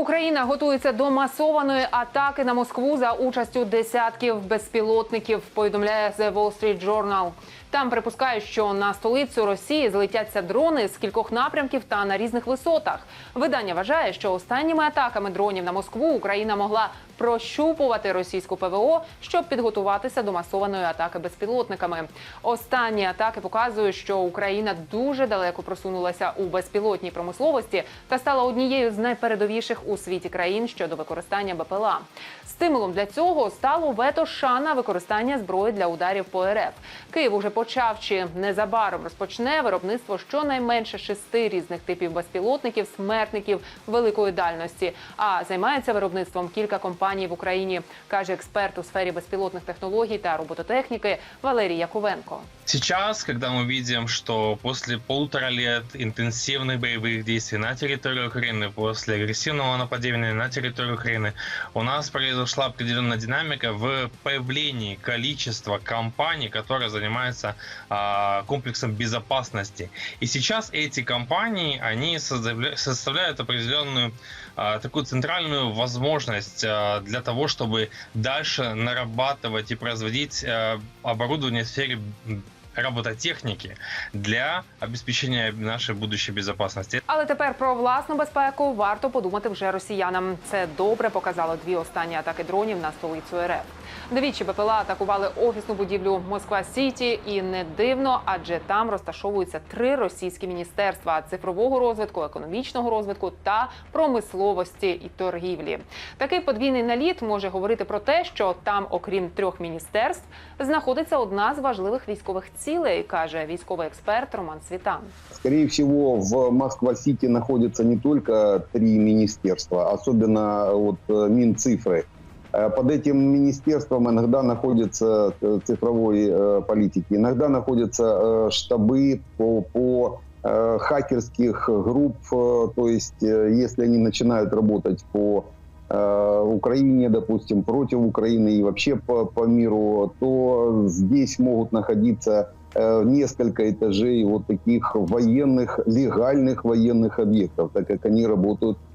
Україна готується до масованої атаки на Москву за участю десятків безпілотників. Повідомляє The Wall Street Journal. Там припускають, що на столицю Росії злетяться дрони з кількох напрямків та на різних висотах. Видання вважає, що останніми атаками дронів на Москву Україна могла прощупувати російську ПВО, щоб підготуватися до масованої атаки безпілотниками. Останні атаки показують, що Україна дуже далеко просунулася у безпілотній промисловості та стала однією з найпередовіших у світі країн щодо використання БПЛА. Стимулом для цього стало вето США на використання зброї для ударів по РФ. Київ уже почав чи незабаром розпочне виробництво щонайменше шести різних типів безпілотників, смертників великої дальності. А займається виробництвом кілька компаній в Україні, каже експерт у сфері безпілотних технологій та робототехніки Валерій Яковенко. Сейчас, когда мы видим, что после полутора лет интенсивных боевых действий на территории Украины, после агрессивного нападения на территорию Украины, у нас произошла определенная динамика в появлении количества компаний, которые занимаются а, комплексом безопасности. И сейчас эти компании, они составля- составляют определенную а, такую центральную возможность а, для того, чтобы дальше нарабатывать и производить а, оборудование в сфере м, робототехники для обеспечения нашої будущої безопасности. Але тепер про власну безпеку варто подумати вже росіянам. Це добре показало дві останні атаки дронів на столицю РФ. Двічі БПЛА атакували офісну будівлю Москва Сіті, і не дивно, адже там розташовуються три російські міністерства цифрового розвитку, економічного розвитку та промисловості і торгівлі. Такий подвійний наліт може говорити про те, що там, окрім трьох міністерств, знаходиться одна з важливих військових цілей, каже військовий експерт Роман Світан. Скорее всего, в Москва-Сити находятся не только три министерства, особенно вот э, Минцифры. Э, Под этим министерством иногда находятся э, цифровой э, политики, иногда находятся э, штабы по, по э, хакерских групп, э, то есть э, если они начинают работать по э, Украине, допустим, против Украины и вообще по, по миру, то здесь могут находиться э, несколько этажей вот таких военных, легальных военных объектов, так как они работают э,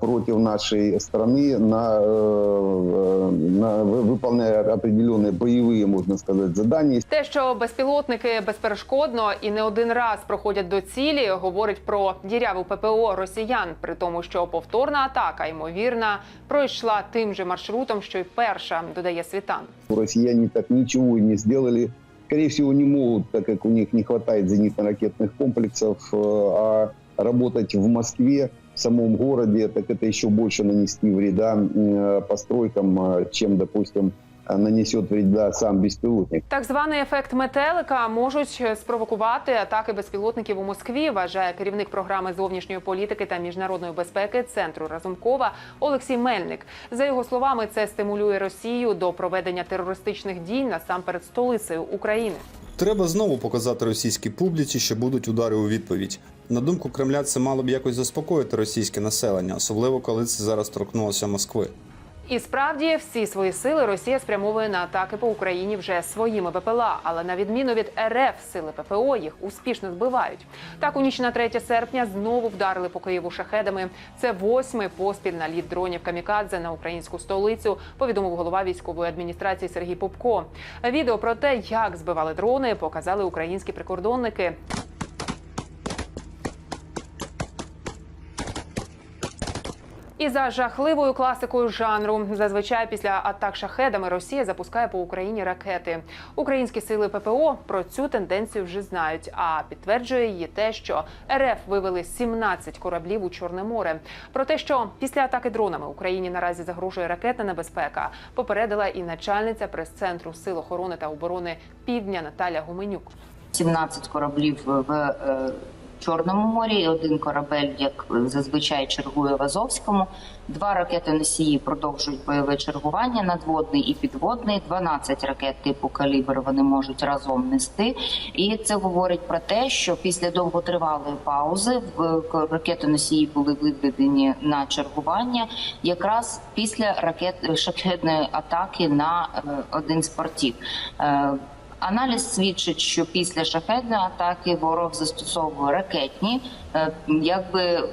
против нашей страны, на, э, на, вы- выполняя определенные боевые, можно сказать, задания. Те, що безпілотники безперешкодно і не один раз проходять до цілі, говорить про діряву ППО росіян, при тому, що повторна атака, ймовірна, пройшла тим же маршрутом, що й перша, додає світан. Россияне так ничего и не сделали. Скорее всего, не могут, так как у них не хватает зенитно-ракетных комплексов, э, а работать в Москве, в самом городе, так это еще больше нанести вреда э, постройкам, э, чем, допустим, э, нанесет вреда сам беспилотник. Так званий ефект метелика можуть спровокувати атаки безпілотників у Москві. Вважає керівник програми зовнішньої політики та міжнародної безпеки центру Разумкова Олексій Мельник. За його словами, це стимулює Росію до проведення терористичних дій насамперед столицею України. Треба знову показати російській публіці, що будуть удари у відповідь. На думку Кремля, це мало б якось заспокоїти російське населення, особливо коли це зараз торкнулося Москви. І справді всі свої сили Росія спрямовує на атаки по Україні вже своїми БПЛА, але на відміну від РФ сили ППО їх успішно збивають. Так у ніч на 3 серпня знову вдарили по Києву шахедами. Це восьмий поспіль наліт дронів камікадзе на українську столицю. Повідомив голова військової адміністрації Сергій Попко. Відео про те, як збивали дрони, показали українські прикордонники. І за жахливою класикою жанру зазвичай після атак шахедами Росія запускає по Україні ракети. Українські сили ППО про цю тенденцію вже знають. А підтверджує її те, що РФ вивели 17 кораблів у Чорне море. Про те, що після атаки дронами Україні наразі загрожує ракетна небезпека, попередила і начальниця прес-центру Сил охорони та оборони Півдня Наталя Гуменюк. 17 кораблів в е, Чорному морі, один корабель, як зазвичай, чергує в Азовському. Два ракети носії продовжують бойове чергування надводний і підводний. 12 ракет типу калібр вони можуть разом нести. І це говорить про те, що після довготривалої паузи в ракети носії були виведені на чергування, якраз після ракет шахедної атаки на е, один з портів. Аналіз свідчить, що після шахетної атаки ворог застосовує ракетні, е, якби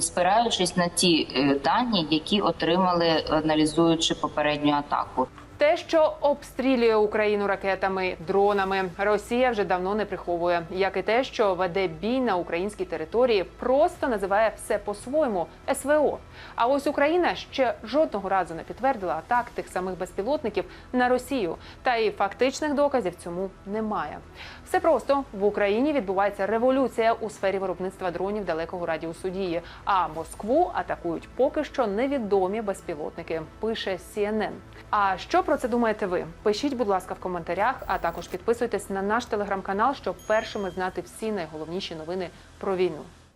спираючись на ті е, дані, які отримали аналізуючи попередню атаку. Те, що обстрілює Україну ракетами, дронами, Росія вже давно не приховує, як і те, що веде бій на українській території, просто називає все по-своєму СВО. А ось Україна ще жодного разу не підтвердила атак тих самих безпілотників на Росію, та і фактичних доказів цьому немає. Все просто в Україні відбувається революція у сфері виробництва дронів далекого радіусу дії. А Москву атакують поки що невідомі безпілотники. Пише CNN. А що про це думаєте ви? Пишіть, будь ласка, в коментарях, а також підписуйтесь на наш телеграм-канал, щоб першими знати всі найголовніші новини про війну.